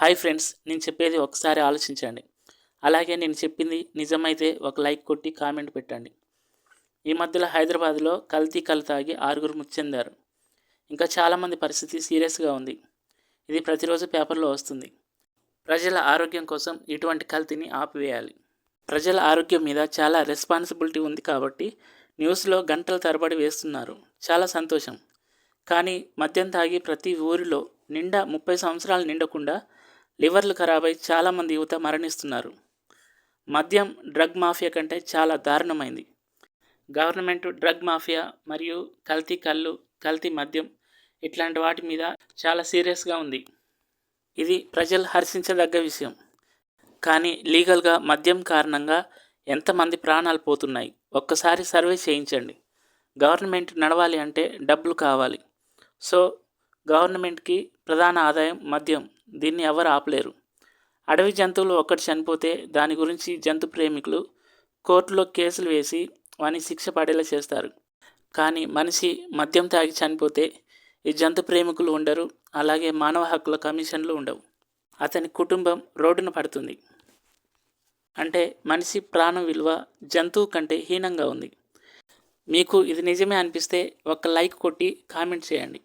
Hi friends నేను చెప్పేది ఒకసారి ఆలోచించండి. అలాగే నేను చెప్పింది నిజమైతే ఒక లైక్ కొట్టి కామెంట్ పెట్టండి. ఈ మధ్యలో హైదరాబాద్లో కల్తీ కళ్ళు తాగి ఆరుగురు ముచ్చెందారు. ఇంకా చాలామంది పరిస్థితి సీరియస్గా ఉంది. ఇది ప్రతిరోజు పేపర్లో వస్తుంది. ప్రజల ఆరోగ్యం కోసం ఇటువంటి కల్తీని ఆపివేయాలి. ప్రజల ఆరోగ్యం మీద చాలా రెస్పాన్సిబిలిటీ ఉంది కాబట్టి న్యూస్లో గంటల తరబడి వేస్తున్నారు. చాలా సంతోషం. కానీ మద్యం తాగి ప్రతి ఊరిలో నిండా ముప్పై సంవత్సరాలు నిండకుండా లివర్లు ఖరాబై చాలామంది యువత మరణిస్తున్నారు. మద్యం డ్రగ్ మాఫియా కంటే చాలా దారుణమైంది. గవర్నమెంట్ డ్రగ్ మాఫియా మరియు కల్తీ కళ్ళు కల్తీ మద్యం ఇట్లాంటి వాటి మీద చాలా సీరియస్గా ఉంది. ఇది ప్రజలు హర్షించదగ్గ విషయం. కానీ లీగల్గా మద్యం కారణంగా ఎంతమంది ప్రాణాలు పోతున్నాయి? ఒక్కసారి సర్వే చేయించండి. గవర్నమెంట్ నడవాలి అంటే డబ్బులు కావాలి. సో గవర్నమెంట్కి ప్రధాన ఆదాయం మద్యం. దీన్ని ఎవరు ఆపలేరు. అడవి జంతువులు ఒక్కటి చనిపోతే దాని గురించి జంతు ప్రేమికులు కోర్టులో కేసులు వేసి వాని శిక్ష పడేలా చేస్తారు. కానీ మనిషి మద్యం తాగి చనిపోతే ఈ జంతు ప్రేమికులు ఉండరు అలాగే మానవ హక్కుల కమిషన్లు ఉండవు. అతని కుటుంబం రోడ్డున పడుతుంది. అంటే మనిషి ప్రాణం విలువ జంతువు కంటే హీనంగా ఉంది. మీకు ఇది నిజమే అనిపిస్తే ఒక లైక్ కొట్టి కామెంట్ చేయండి.